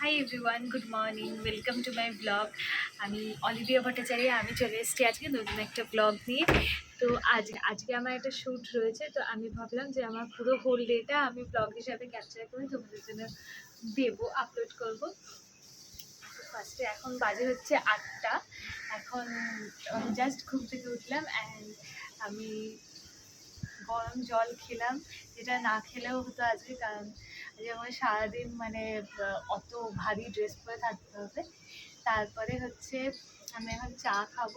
Hi everyone good morning welcome to my blog আমি Olivia Bhattacharya, আমি চলে এসেছি আজকে নতুন একটা ব্লগ নিয়ে। তো আজ, আজকে আমার একটা শ্যুট রয়েছে। তো আমি ভাবলাম যে আমার পুরো হোল ডেটা আমি ব্লগ হিসাবে ক্যাপচার করে তোমাদের জন্য দেবো আপলোড করব। ফার্স্টে এখন বাজে হচ্ছে আটটা। এখন জাস্ট ঘুম থেকে উঠলাম অ্যান্ড আমি গরম জল খেলাম, যেটা না খেলেও হতো আজকে, কারণ আমার সারাদিন মানে অত ভারী ড্রেস পরে থাকতে হবে। তারপরে হচ্ছে আমি এখন চা খাব।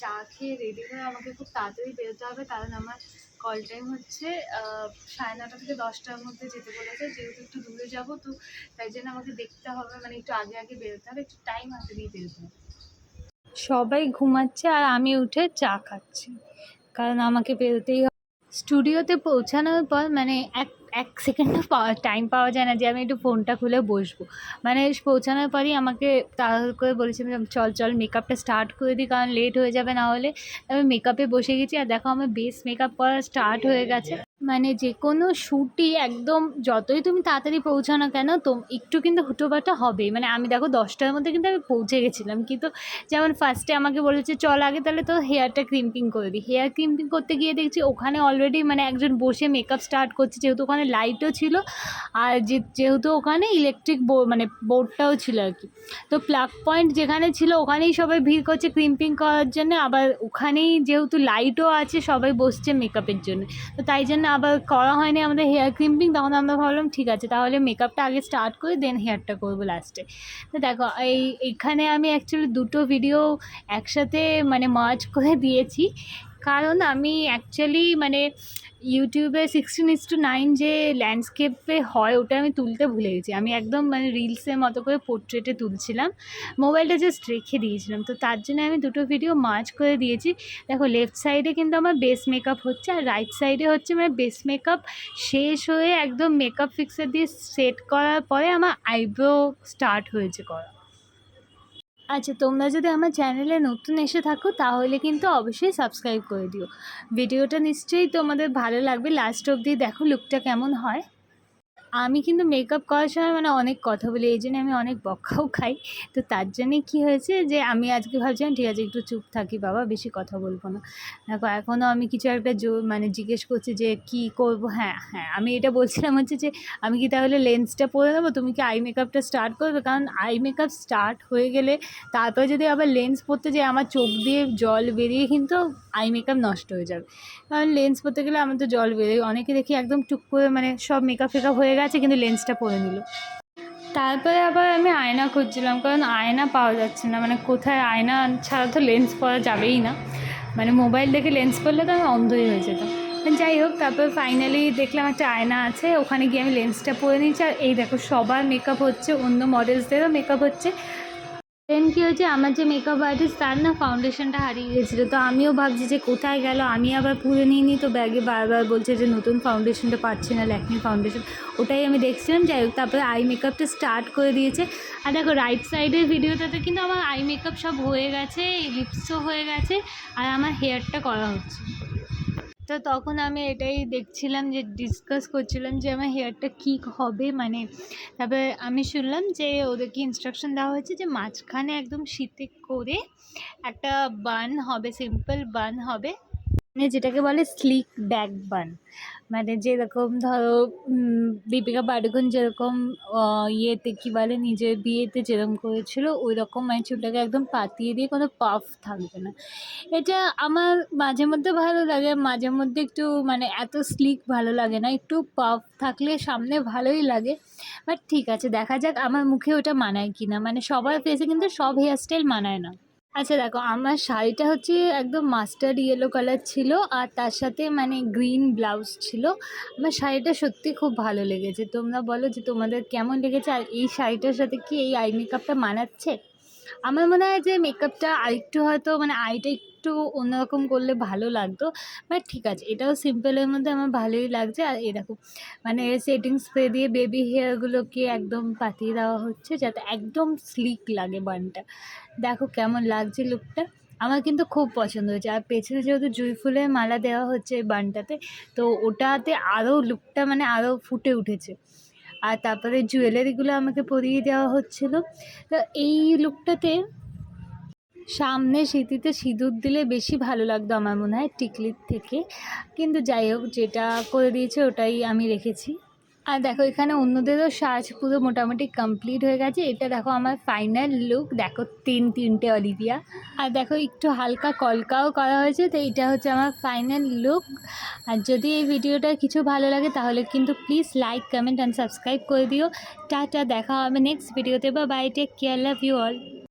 চা খেয়ে রেডি হয়ে আমাকে খুব তাড়াতাড়ি বেরোতে হবে, কারণ আমার কল টাইম হচ্ছে সাড়ে নটা থেকে দশটার মধ্যে যেতে বলেছে। যেহেতু একটু দূরে যাব, তো তাই জন্য আমাকে দেখতে হবে মানে একটু আগে আগে বেরোতে হবে, একটু টাইম হাতে দিয়ে বেরোতে হবে। সবাই ঘুমাচ্ছে আর আমি উঠে চা খাচ্ছি, কারণ আমাকে বেরোতেই স্টুডিওতে পৌঁছানোর পর মানে এক এক সেকেন্ডও পাওয়া টাইম পাওয়া যায় না যে আমি একটু ফোনটা খুলে বসবো। মানে পৌঁছানোর পরই আমাকে তাড়াতাড়ি করে বলেছিলাম চল চল মেকআপটা স্টার্ট করে দিই, কারণ লেট হয়ে যাবে না হলে। আমি মেকআপে বসে গেছি, আর দেখো আমার বেস মেকআপ করা স্টার্ট হয়ে গেছে। মানে যে কোনো শ্যুটই একদম যতই তুমি তাড়াতাড়ি পৌঁছাও না কেন, তো একটু কিন্তু হুটোপাটা হবেই মানে আমি দেখো দশটার মধ্যে কিন্তু আমি পৌঁছে গেছিলাম। কিন্তু যেমন ফার্স্টে আমাকে বলেছে, চল আগে তাহলে তো হেয়ারটা ক্রিম্পিং করে দিই। হেয়ার ক্রিম্পিং করতে গিয়ে দেখছি ওখানে অলরেডি মানে একজন বসে মেকআপ স্টার্ট করছে। যেহেতু ওখানে লাইটও ছিল, আর যে, যেহেতু ওখানে ইলেকট্রিক বোর্ড মানে বোর্ডটাও ছিল আর কি। তো প্লাগ পয়েন্ট যেখানে ছিল, ওখানেই সবাই ভিড় করছে ক্রিম্পিং করার জন্য। আবার ওখানেই যেহেতু লাইটও আছে, সবাই বসছে মেকআপের জন্য। তো তাই জন্য আবার করা হয়নি আমাদের হেয়ার ক্রিম্পিং তখন আমরা ভাবলাম, ঠিক আছে, তাহলে মেকআপটা আগে স্টার্ট করে দেন হেয়ারটা করব লাস্টে তো দেখো, এই এখানে আমি অ্যাকচুয়ালি দুটো ভিডিও একসাথে মানে মার্চ করে দিয়েছি। কারণ আমি অ্যাকচুয়ালি মানে ইউটিউবে সিক্সটিন ইস টু নাইন যে ল্যান্ডস্কেপে হয়, ওটা আমি তুলতে ভুলে গেছি। আমি একদম মানে রিলসের মতো করে পোর্ট্রেটে তুলছিলাম। মোবাইলটা জাস্ট রেখে দিয়েছিলাম। তো তার জন্য আমি দুটো ভিডিও মার্চ করে দিয়েছি। দেখো লেফট সাইডে কিন্তু আমার বেস মেকআপ হচ্ছে, আর রাইট সাইডে হচ্ছে মানে বেস মেকআপ শেষ হয়ে একদম মেকআপ ফিক্সার দিয়ে সেট করার পরে আমার আইব্রো স্টার্ট হয়েছে করা। আচ্ছা তোমরা যদি আমার চ্যানেলে নতুন এসে থাকো, তাহলে কিন্তু অবশ্যই সাবস্ক্রাইব করে দিও। ভিডিওটা নিশ্চয়ই তোমাদের ভালো লাগবে। লাস্ট অবধি দেখো লুকটা কেমন হয়। আমি কিন্তু মেকআপ করার সময় মানে অনেক কথা বলি, এই জন্য আমি অনেক বকাও খাই। তো তার জন্যে কী হয়েছে যে, আমি আজকে ভাবছিলাম, ঠিক আছে, একটু চুপ থাকি বাবা, বেশি কথা বলব না। দেখো এখনও আমি কিছু একটা মানে জিজ্ঞেস করছি যে, কি করব? হ্যাঁ হ্যাঁ আমি এটা বলছিলাম হচ্ছে যে, আমি কি তাহলে লেন্সটা পরে নেব? তুমি কি আই মেকআপটা স্টার্ট করবে? কারণ আই মেকআপ স্টার্ট হয়ে গেলে তারপরে যদি আবার লেন্স পরতে যাই, আমার চোখ দিয়ে জল বেরিয়ে কিন্তু আই মেকআপ নষ্ট হয়ে যাবে। কারণ লেন্স পরতে গেলে আমার তো জল বেরোয়। অনেকে দেখি একদম টুক করে মানে সব মেকআপ ফেকআপ হয়ে গেছে কিন্তু লেন্সটা পরে নিল। তারপরে আবার আমি আয়না খুঁজছিলাম, কারণ আয়না পাওয়া যাচ্ছে না। মানে কোথায় আয়না ছাড়া তো লেন্স পরা যাবেই না। মানে মোবাইল দেখে লেন্স পরলে তো আমি অন্ধই হয়ে যেতাম। যাই হোক, তারপর ফাইনালি দেখলাম একটা আয়না আছে, ওখানে গিয়ে আমি লেন্সটা পরে নিয়েছি। আর এই দেখো, সবার মেকআপ হচ্ছে, অন্য মডেলসদেরও মেকআপ হচ্ছে। দেন কী হয়েছে? আমার যে মেকআপ আর্টিস্ট তার না ফাউন্ডেশনটা হারিয়ে গেছিল। তো আমিও ভাবছি যে কোথায় গেল? আমি আবার পুরো নিয়ে নিই তো ব্যাগে বারবার বলছে যে নতুন ফাউন্ডেশনটা পাচ্ছি না ল্যাকমি ফাউন্ডেশন ওটাই আমি দেখছিলাম। যাই হোক, তারপরে আই মেকআপটা স্টার্ট করে দিয়েছে। আর দেখো রাইট সাইডের ভিডিওটাতে কিন্তু আমার আই মেকআপ সব হয়ে গেছে লিপসও হয়ে গেছে, আর আমার হেয়ারটা করা হচ্ছে। তো তখন আমি এটাই দেখছিলাম যে ডিসকাস করছিলাম যে আমার হেয়ারটা কী হবে মানে তারপরে আমি শুনলাম যে ওদেরকে ইনস্ট্রাকশন দেওয়া হয়েছে যে মাঝখানে একদম শীতে করে একটা বান হবে সিম্পল বান হবে মানে যেটাকে বলে স্লিক ব্যাক বান মানে যেরকম ধরো দীপিকা পাডুকোন যেরকম ইয়েতে কী বলে, নিজের বিয়েতে যেরকম করেছিল ওই রকম মানে চুলটাকে একদম পাতিয়ে দিয়ে কোনো পাফ থাকবে না। এটা আমার মাঝে মধ্যে ভালো লাগে, মাঝে মধ্যে একটু মানে এত স্লিক ভালো লাগে না, একটু পাফ থাকলে সামনে ভালোই লাগে। বাট ঠিক আছে, দেখা যাক, আমার মুখে ওটা মানায় কি না মানে সবার ফেসে কিন্তু সব হেয়ারস্টাইল মানায় না। আচ্ছা দেখো, আমার শাড়িটা হচ্ছে একদম মাস্টার্ড ইয়েলো কালার ছিল আর তার সাথে মানে গ্রিন ব্লাউজ ছিল। আমার শাড়িটা সত্যি খুব ভালো লেগেছে। তোমরা বলো যে তোমাদের কেমন লেগেছে আর এই শাড়িটার সাথে কি এই আই মেকআপটা মানাচ্ছে? আমার মনে হয় যে মেকআপটা আরেকটু হয়তো মানে আইটা একটু অন্যরকম করলে ভালো লাগতো। বাট ঠিক আছে, এটাও সিম্পলের মধ্যে আমার ভালোই লাগছে। আর এরকম মানে সেটিং স্প্রে দিয়ে বেবি হেয়ারগুলোকে একদম পাতিয়ে দেওয়া হচ্ছে যাতে একদম স্লিক লাগে বানটা দেখো কেমন লাগছে লুকটা আমার কিন্তু খুব পছন্দ হয়েছে। আর পেছনে যেহেতু জুঁই ফুলের মালা দেওয়া হচ্ছে এই বানটাতে তো ওটাতে আরও লুকটা মানে আরও ফুটে উঠেছে। আর তারপরে জুয়েলারিগুলো আমাকে পরিয়ে দেওয়া হচ্ছিল। তো এই লুকটাতে সামনে স্মৃতিতে সিঁদুর দিলে বেশি ভালো লাগতো আমার মনে হয় টিকলির থেকে। কিন্তু যাই হোক, যেটা করে দিয়েছে ওটাই আমি রেখেছি। আর দেখো, এখানে অন্যদেরও সাজ পুরো মোটামুটি কমপ্লিট হয়ে গেছে। এটা দেখো আমার ফাইনাল লুক দেখো, তিন, তিনটে অলিভিয়া আর দেখো, একটু হালকা কলকাও করা হয়েছে, তো এটা হচ্ছে আমার ফাইনাল লুক আর যদি এই ভিডিওটা কিছু ভালো লাগে, তাহলে কিন্তু please like comment and subscribe করে দিও। টাটা, দেখা হবে নেক্সট ভিডিওতে বা bye take care love you all